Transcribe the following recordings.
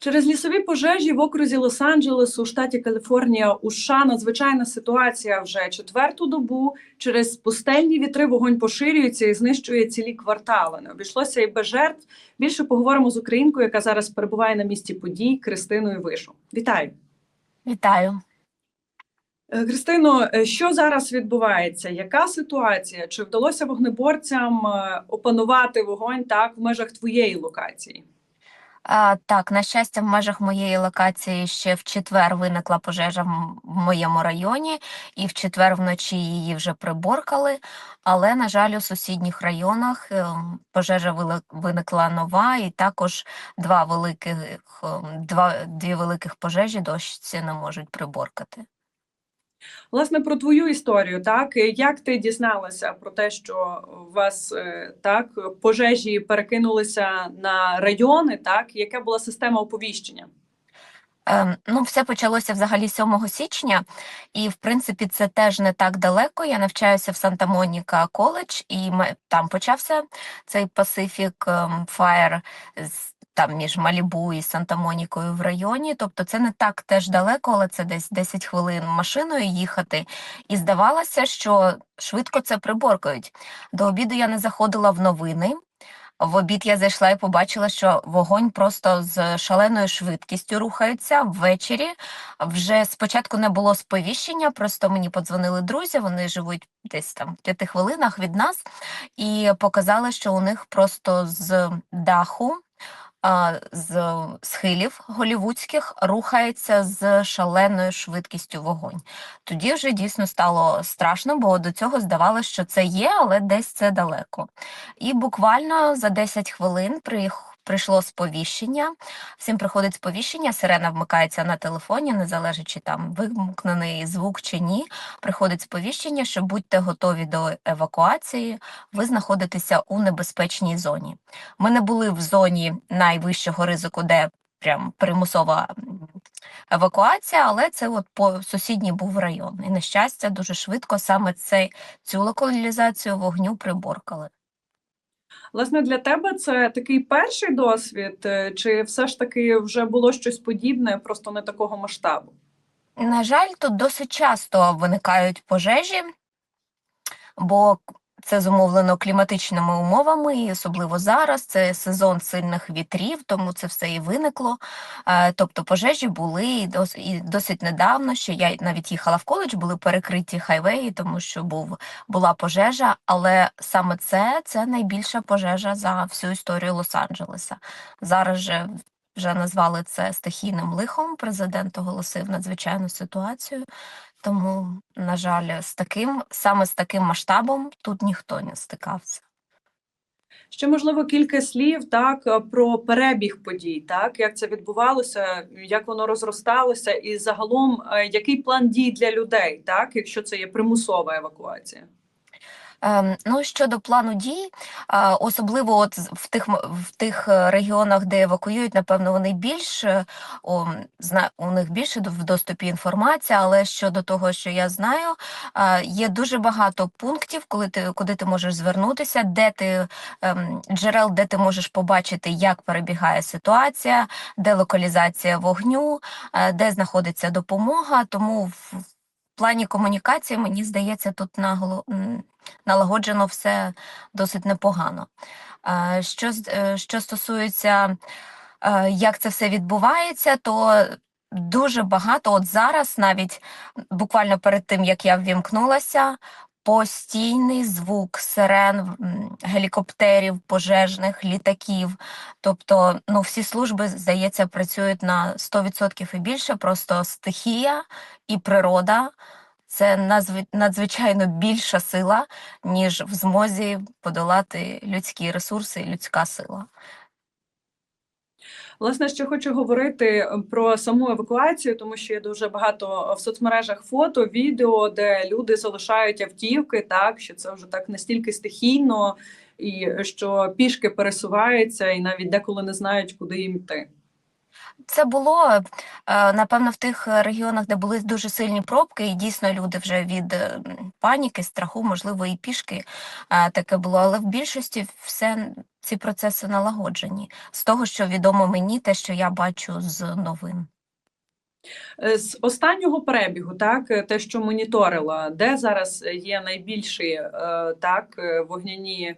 Через лісові пожежі в окрузі Лос-Анджелес у штаті Каліфорнія у США надзвичайна ситуація вже четверту добу. Через пустельні вітри вогонь поширюється і знищує цілі квартали. Не обійшлося і без жертв. Більше поговоримо з українкою, яка зараз перебуває на місці подій Кристиною Вишу. Вітаю, Вітаю. Е, Христино. е, Що зараз відбувається? Яка ситуація? Чи вдалося вогнеборцям е, опанувати вогонь так в межах твоєї локації? А, так, на щастя, в межах моєї локації ще в четвер виникла пожежа в моєму районі, і в четвер вночі її вже приборкали. Але, на жаль, у сусідніх районах ем, пожежа виникла нова, і також два великих, ем, два, дві великих пожежі дощці не можуть приборкати. Власне, про твою історію, так як ти дізналася про те, що у вас е, так пожежі перекинулися на райони, так яка була система оповіщення? Ем, ну, все почалося взагалі 7 січня, і в принципі це теж не так далеко. Я навчаюся в Санта-Моніка коледж, і там почався цей Pacific ем, Fire з- там між Малібу і Санта-Монікою в районі. Тобто це не так теж далеко, але це десь 10 хвилин машиною їхати. І здавалося, що швидко це приборкають. До обіду я не заходила в новини. В обід я зайшла і побачила, що вогонь просто з шаленою швидкістю рухається ввечері. Вже спочатку не було сповіщення, просто мені подзвонили друзі, вони живуть десь там в п'яти хвилинах від нас, і показали, що у них просто з даху. З схилів голівудських рухається з шаленою швидкістю вогонь. Тоді вже дійсно стало страшно, бо до цього здавалося, що це є, але десь це далеко. І буквально за 10 хвилин прих- прийшло сповіщення. Всім приходить сповіщення, сирена вмикається на телефоні, не залежить, чи там вимкнений звук чи ні. Приходить сповіщення, що будьте готові до евакуації, ви знаходитеся у небезпечній зоні. Ми не були в зоні найвищого ризику, де прям примусова евакуація, але це от по сусідній був район. І на щастя, дуже швидко саме цей, цю локалізацію вогню приборкали. Власне, для тебе це такий перший досвід, е, чи все ж таки вже було щось подібне, просто не такого масштабу? На жаль, тут досить часто виникають пожежі, бо це зумовлено кліматичними умовами, і особливо зараз це сезон сильних вітрів, тому це все і виникло. Е, Тобто пожежі були і досить недавно, що я навіть їхала в коледж, були перекриті хайвеї, тому що був, була пожежа, але саме це, це найбільша пожежа за всю історію Лос-Анджелеса. Зараз же вже назвали це стихійним лихом. Президент оголосив надзвичайну ситуацію. Тому, на жаль, з таким саме з таким масштабом тут ніхто не стикався. Ще можливо кілька слів так е, про перебіг подій, так як це відбувалося, як воно розросталося, і загалом е, який план дій для людей, так якщо це є примусова евакуація. Ем, ну, щодо плану дій, особливо от в тих, в тих е, регіонах, де евакуюють, напевно, вони більш е, о, м, зна, у них більше в доступі інформація, але щодо того, що я знаю, є дуже багато пунктів, коли ти, куди ти можеш звернутися, де ти ем, джерел, де ти можеш побачити, як перебігає ситуація, де локалізація вогню, е, де знаходиться допомога. Тому в плані комунікації, мені здається, тут м, налагоджено все досить непогано. Що, е, що стосується, е, як це все відбувається, то дуже багато, от зараз, навіть буквально перед тим, як я ввімкнулася, постійний звук сирен, гелікоптерів, пожежних, літаків. Тобто, ну, всі служби, здається, працюють на 100% і більше, просто стихія і природа. Це надзвичайно більша сила, ніж в змозі подолати людські ресурси людська сила. Власне, ще хочу говорити е, про саму евакуацію, тому що є дуже багато в соцмережах фото, відео, де люди залишають автівки, так що це вже так настільки стихійно, і що пішки пересуваються, і навіть деколи не знають, куди їм йти. Це було е, напевно в тих е, регіонах, де були дуже сильні пробки, і дійсно люди вже від е, паніки, страху, можливо, і пішки таке було. Але в більшості все ці процеси налагоджені. З того, що відомо мені, те, що я бачу з новин. З останнього перебігу, так те, що моніторила, де зараз є найбільші так вогняні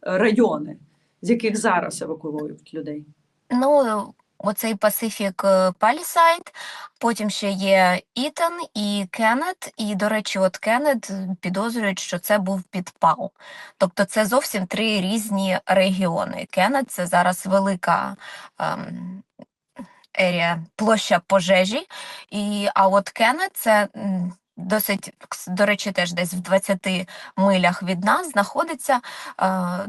райони, з яких зараз евакуюють людей? Ну, оцей Pacific е, Palisade, потім ще є Ітан і Кеннет. І, до речі, от Кеннет підозрюють, що це був підпал. Тобто це зовсім три різні регіони. Кеннет це зараз велика ем, ерія, площа пожежі, і, а от Кеннет це досить, до речі, теж десь в 20 милях від нас знаходиться. Е,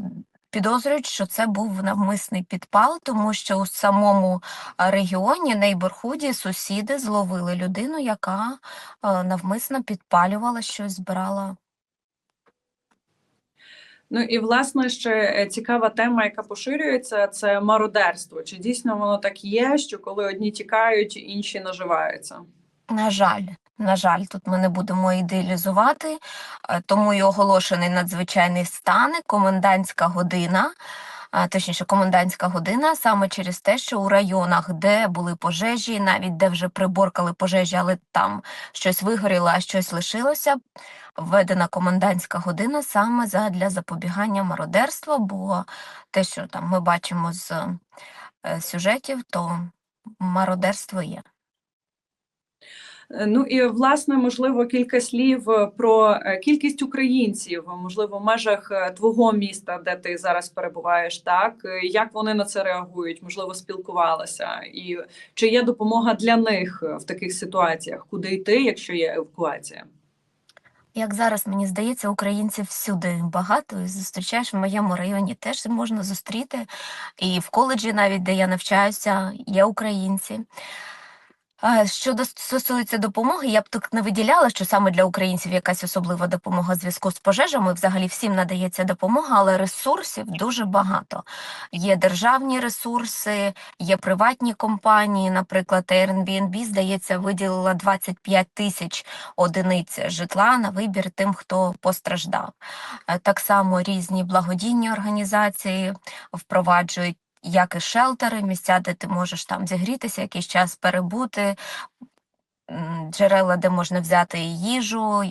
Підозрюють, що це був навмисний підпал, тому що у самому регіоні Нейборхуді сусіди зловили людину, яка навмисно підпалювала щось, збирала. Ну і власне ще е, цікава тема, яка поширюється, це мародерство. Чи дійсно воно так є, що коли одні тікають, інші наживаються? На жаль, на жаль, тут ми не будемо ідеалізувати, е, тому і оголошений надзвичайний стан, комендантська година, точніше, комендантська година саме через те, що у районах, де були пожежі, навіть де вже приборкали пожежі, але там щось вигоріло, а щось лишилося, введена комендантська година саме задля запобігання мародерства, бо те, що там ми бачимо з е, сюжетів, то мародерство є. Е, Ну і власне, можливо, кілька слів е, про е, кількість українців, можливо, в межах твого міста, де ти зараз перебуваєш, так як вони на це реагують? Можливо, спілкувалися, і чи є допомога для них в таких ситуаціях, куди йти, якщо є евакуація? Як зараз мені здається, українців всюди багато, і зустрічаєш в моєму районі теж можна зустріти. І в коледжі, навіть де я навчаюся, є українці. Щодо стосується допомоги, я б тут не виділяла, що саме для українців якась особлива допомога в зв'язку з пожежами. Взагалі всім надається допомога, але ресурсів дуже багато. Є державні ресурси, є приватні компанії. Наприклад, Airbnb, здається, виділила 25 тисяч одиниць житла на вибір тим, хто постраждав. Е, Так само різні благодійні організації впроваджують. Як і шелтери, місця, де ти можеш там зігрітися, якийсь час перебути, джерела, де можна взяти їжу,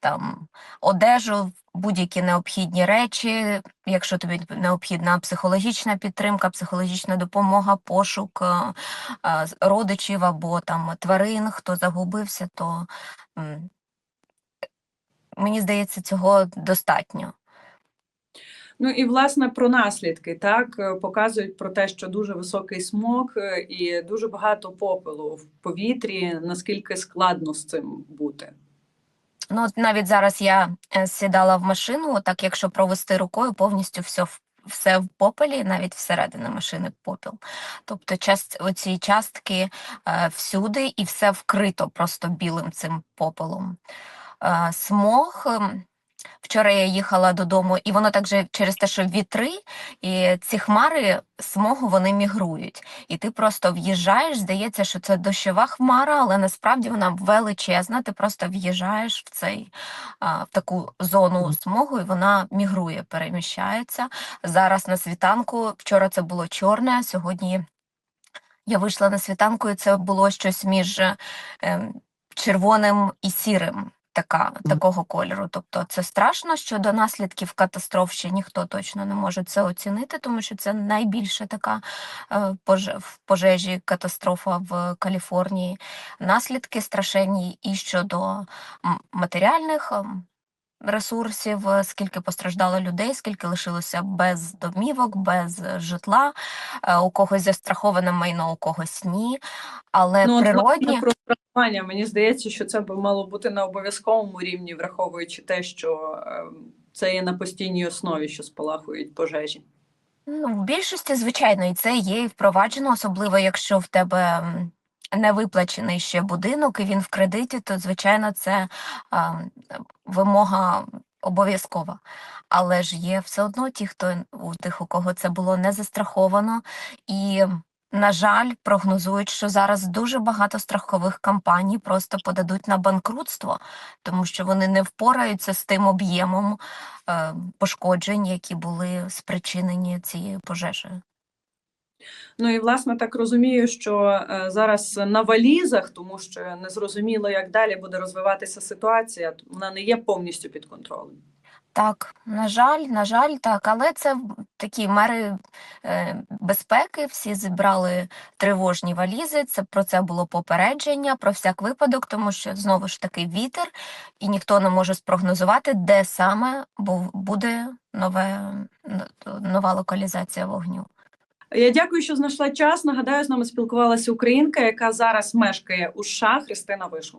там одежу, будь-які необхідні речі. Якщо тобі необхідна психологічна підтримка, психологічна допомога, пошук е, е, родичів або там тварин, хто загубився, то мені здається, цього достатньо. Ну і власне про наслідки так е, показують про те, що дуже високий смог е, і дуже багато попелу в повітрі. Наскільки складно з цим бути? Ну, от навіть зараз я е, сідала в машину, так якщо провести рукою, повністю все все в попелі, навіть всередині машини попіл. Тобто част, оці частки е, всюди і все вкрито просто білим цим попелом. Е, смог. Вчора я їхала додому, і воно так же через те, що вітри, і ці хмари смогу вони мігрують. І ти просто в'їжджаєш, здається, що це дощова хмара, але насправді вона величезна. Ти просто в'їжджаєш в цей в таку зону смогу, і вона мігрує, переміщається. Зараз на світанку, вчора це було чорне, а сьогодні я вийшла на світанку, і це було щось між е, ем, червоним і сірим. Така, такого кольору. Тобто це страшно, щодо наслідків катастроф ще ніхто точно не може це оцінити, тому що це найбільша така е, в пожежі катастрофа в Каліфорнії. Наслідки страшенні і щодо матеріальних ресурсів, скільки постраждало людей, скільки лишилося без домівок, без житла, е, у когось застраховане майно, у когось ні. Але Ну, природні. про страхування. Мені здається, що це би мало бути на обов'язковому рівні, враховуючи те, що е, це є на постійній основі, що спалахують пожежі. Ну, в більшості, звичайно, і це є і впроваджено, особливо якщо в тебе не виплачений ще будинок і він в кредиті, то звичайно це а, вимога обов'язкова. Але ж є все одно ті, хто у тих, у кого це було не застраховано, і На жаль, прогнозують, що зараз дуже багато страхових компаній просто подадуть на банкрутство, тому що вони не впораються з тим об'ємом е, пошкоджень, які були спричинені цією пожежею. Ну і власне так розумію, що е, зараз на валізах, тому що не зрозуміло, як далі буде розвиватися ситуація, вона не є повністю під контролем. Так, на жаль, на жаль, так, але це такі мери е, безпеки. Всі зібрали тривожні валізи. Це про це було попередження про всяк випадок, тому що знову ж таки вітер, і ніхто не може спрогнозувати, де саме бу- буде нове, нова локалізація вогню. Я дякую, що знайшла час. Нагадаю, з нами спілкувалася українка, яка зараз мешкає у США, Христина Вишу.